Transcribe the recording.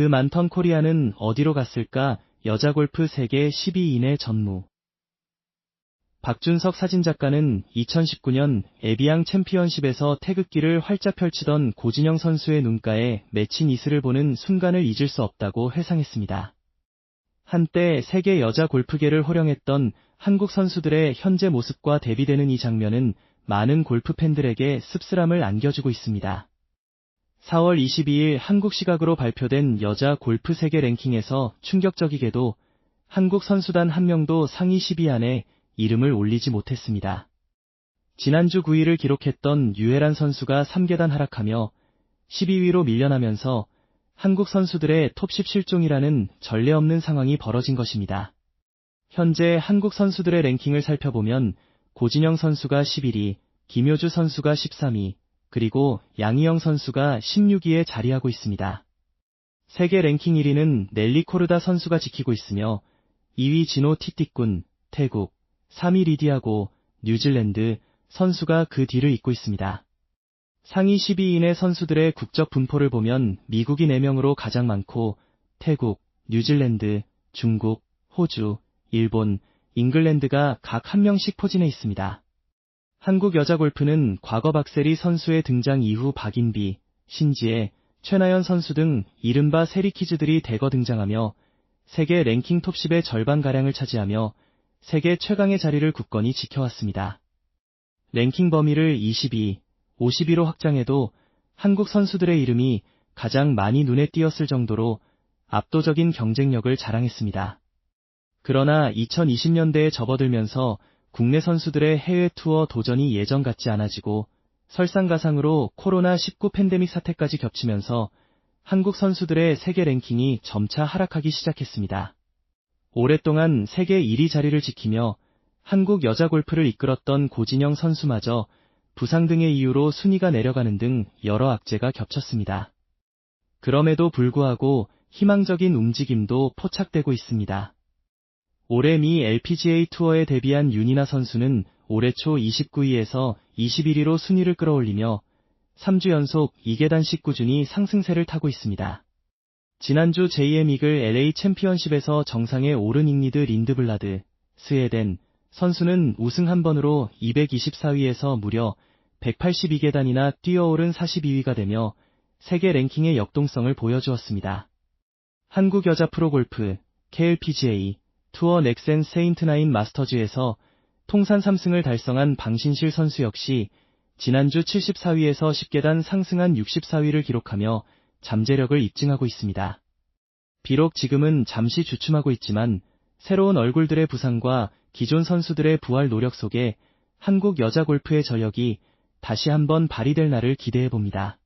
그 많던 코리아는 어디로 갔을까? 여자 골프 세계 10위 이내 전무. 박준석 사진작가는 2019년 에비앙 챔피언십에서 태극기를 활짝 펼치던 고진영 선수의 눈가에 맺힌 이슬을 보는 순간을 잊을 수 없다고 회상했습니다. 한때 세계 여자 골프계를 호령했던 한국 선수들의 현재 모습과 대비되는 이 장면은 많은 골프 팬들에게 씁쓸함을 안겨주고 있습니다. 4월 22일 한국 시각으로 발표된 여자 골프 세계 랭킹에서 충격적이게도 한국 선수단 한 명도 상위 10위 안에 이름을 올리지 못했습니다. 지난주 9위를 기록했던 유해란 선수가 3계단 하락하며 12위로 밀려나면서 한국 선수들의 톱10 실종이라는 전례 없는 상황이 벌어진 것입니다. 현재 한국 선수들의 랭킹을 살펴보면 고진영 선수가 11위, 김효주 선수가 13위, 그리고 양희영 선수가 16위에 자리하고 있습니다. 세계 랭킹 1위는 넬리 코르다 선수가 지키고 있으며 2위 진호 티띠꾼, 태국, 3위 리디아고, 뉴질랜드 선수가 그 뒤를 잇고 있습니다. 상위 12인의 선수들의 국적 분포를 보면 미국이 4명으로 가장 많고 태국, 뉴질랜드, 중국, 호주, 일본, 잉글랜드가 각한 명씩 포진해 있습니다. 한국 여자 골프는 과거 박세리 선수의 등장 이후 박인비, 신지혜, 최나연 선수 등 이른바 세리키즈들이 대거 등장하며 세계 랭킹 톱10의 절반가량을 차지하며 세계 최강의 자리를 굳건히 지켜왔습니다. 랭킹 범위를 22, 52로 확장해도 한국 선수들의 이름이 가장 많이 눈에 띄었을 정도로 압도적인 경쟁력을 자랑했습니다. 그러나 2020년대에 접어들면서 국내 선수들의 해외 투어 도전이 예전 같지 않아지고 설상가상으로 코로나19 팬데믹 사태까지 겹치면서 한국 선수들의 세계 랭킹이 점차 하락하기 시작했습니다. 오랫동안 세계 1위 자리를 지키며 한국 여자 골프를 이끌었던 고진영 선수마저 부상 등의 이유로 순위가 내려가는 등 여러 악재가 겹쳤습니다. 그럼에도 불구하고 희망적인 움직임도 포착되고 있습니다. 올해 미 LPGA 투어에 데뷔한 윤이나 선수는 올해 초 29위에서 21위로 순위를 끌어올리며 3주 연속 2계단식 꾸준히 상승세를 타고 있습니다. 지난주 JM 이글 LA 챔피언십에서 정상에 오른 잉리드 린드블라드, 스웨덴 선수는 우승 한 번으로 224위에서 무려 182계단이나 뛰어오른 42위가 되며 세계 랭킹의 역동성을 보여주었습니다. 한국 여자 프로골프 KLPGA 투어 넥센 세인트나인 마스터즈에서 통산 3승을 달성한 방신실 선수 역시 지난주 74위에서 10계단 상승한 64위를 기록하며 잠재력을 입증하고 있습니다. 비록 지금은 잠시 주춤하고 있지만 새로운 얼굴들의 부상과 기존 선수들의 부활 노력 속에 한국 여자 골프의 저력이 다시 한번 발휘될 날을 기대해 봅니다.